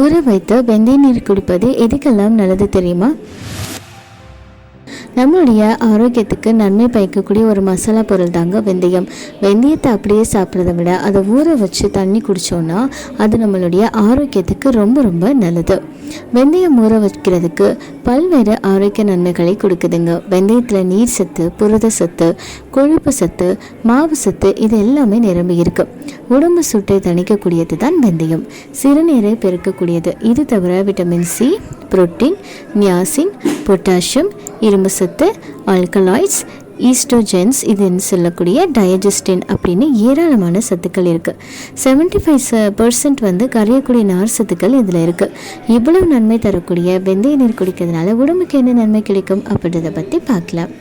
ஊற வைத்த வெந்தய நீர் குடிப்பது எதுக்கெல்லாம் நல்லது தெரியுமா? நம்மளுடைய ஆரோக்கியத்துக்கு நன்மை பயக்கக்கூடிய ஒரு மசாலா பொருள் தாங்க வெந்தயம். வெந்தயத்தை அப்படியே சாப்பிட்றத விட அதை ஊற வச்சு தண்ணி குடித்தோன்னா அது நம்மளுடைய ஆரோக்கியத்துக்கு ரொம்ப ரொம்ப நல்லது. வெந்தயம் ஊற வைக்கிறதுக்கு பல்வேறு ஆரோக்கிய நன்மைகளை கொடுக்குதுங்க. வெந்தயத்தில் நீர் சத்து புரத சத்து கொழுப்பு சத்து மாவு சத்து இது எல்லாமே நிரம்பி இருக்கு. உடம்பு சுட்டை தணிக்கக்கூடியது தான் வெந்தயம். சிறுநீரை பெருக்கக்கூடியது. இது தவிர vitamin C protein niacin potassium இரும்பு சத்து ஆல்கலாய்ட்ஸ் ஈஸ்ட்ரோஜென்ஸ் இதுன்னு சொல்லக்கூடிய டயஜஸ்டின் அப்படின்னு ஏராளமான சத்துக்கள் இருக்குது செவன்டி ஃபைவ் பர்சன்ட் வந்து கரையக்கூடிய நார் சத்துக்கள் இதில் இருக்குது இவ்வளவு நன்மை தரக்கூடிய வெந்தய நீர் குடிக்கிறதுனால உடம்புக்கு என்ன நன்மை கிடைக்கும் அப்படின்றத பற்றி பார்க்கலாம்.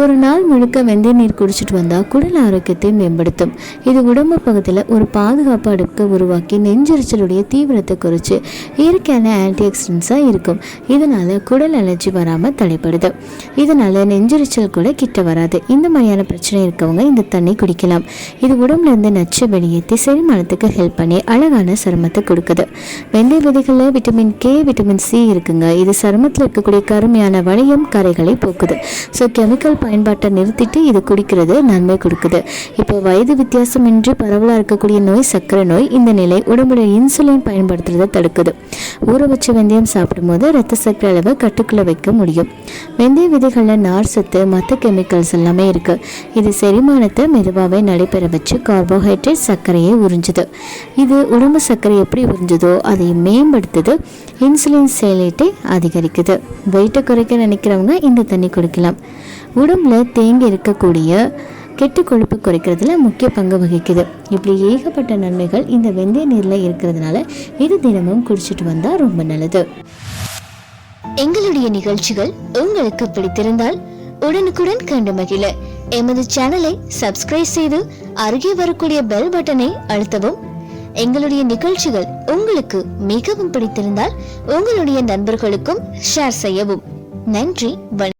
ஒரு நாள் முழுக்க வெந்தய நீர் குடிச்சிட்டு வந்தால் குடல் ஆரோக்கியத்தை மேம்படுத்தும். இது உடம்பு பகுதியில் ஒரு பாதுகாப்பு அடுக்க உருவாக்கி நெஞ்சரிச்சலுடைய தீவிரத்தை குறைச்சி இயற்கையான ஆன்டிஆக்சிடென்ட்ஸாக இருக்கும். இதனால் குடல் அலர்ஜி வராமல் தடைப்படுது இதனால் நெஞ்சரிச்சல் கூட கிட்ட வராது. இந்த மாதிரியான பிரச்சனை இருக்கவங்க இந்த தண்ணி குடிக்கலாம். இது உடம்புல இருந்து நச்சு வெளியேற்றி செரிமானத்துக்கு ஹெல்ப் பண்ணி அழகான சருமத்தை கொடுக்குது. வெந்தய விதைகளில் விட்டமின் கே விட்டமின் சி இருக்குங்க. இது சருமத்தில் இருக்கக்கூடிய கருமையான வளையம் கரைகளை போக்குது. ஸோ கெமிக்கல் பயன்பாட்டை நிறுத்திட்டு இது குடிக்கிறது நன்மை கொடுக்குது. இப்போ வயது வித்தியாசமின்றி பரவலாக இருக்கக்கூடிய நோய் சர்க்கரை நோய் இந்த நிலை உடம்புல இன்சுலின் பயன்படுத்துறதை தடுக்குது. ஊற வச்ச வெந்தயம் சாப்பிடும்போது ரத்த சர்க்கரை அளவை கட்டுக்குள்ளே வைக்க முடியும். வெந்தய விதைகளில் நார் சத்து மற்ற கெமிக்கல்ஸ் எல்லாமே இருக்கு. இது செரிமானத்தை மெதுவாகவே நடைபெற வச்சு கார்போஹைட்ரேட் சர்க்கரையை உறிஞ்சுது. இது உடம்பு சர்க்கரை எப்படி உறிஞ்சுதோ அதை மேம்படுத்துது. இன்சுலின் செயலீட்டை அதிகரிக்குது. வெயிட்டை குறைக்க நினைக்கிறவங்க இந்த தண்ணி குடிக்கலாம். உடம்புல தேங்கி இருக்கக்கூடிய கெட்டு கொழுப்பு குறைக்கிறதுல முக்கிய பங்கு வகிக்குது. இப்படி ஏகப்பட்ட நன்மைகள் இந்த வெந்தய நீரில் இருக்கிறதுனால இது தினமும் குடிச்சிட்டு வந்தால் ரொம்ப நல்லது. எங்களுடைய நிகழ்ச்சிகள் உங்களுக்கு பிடித்திருந்தால் உடனுக்குடன் கண்டு மகிழ. எமது சேனலை சப்ஸ்கிரைப் செய்து அருகே வரக்கூடிய பெல் பட்டனை அழுத்தவும். எங்களுடைய நிகழ்ச்சிகள் உங்களுக்கு மிகவும் பிடித்திருந்தால் உங்களுடைய நண்பர்களுக்கும் ஷேர் செய்யவும். நன்றி வணக்கம்.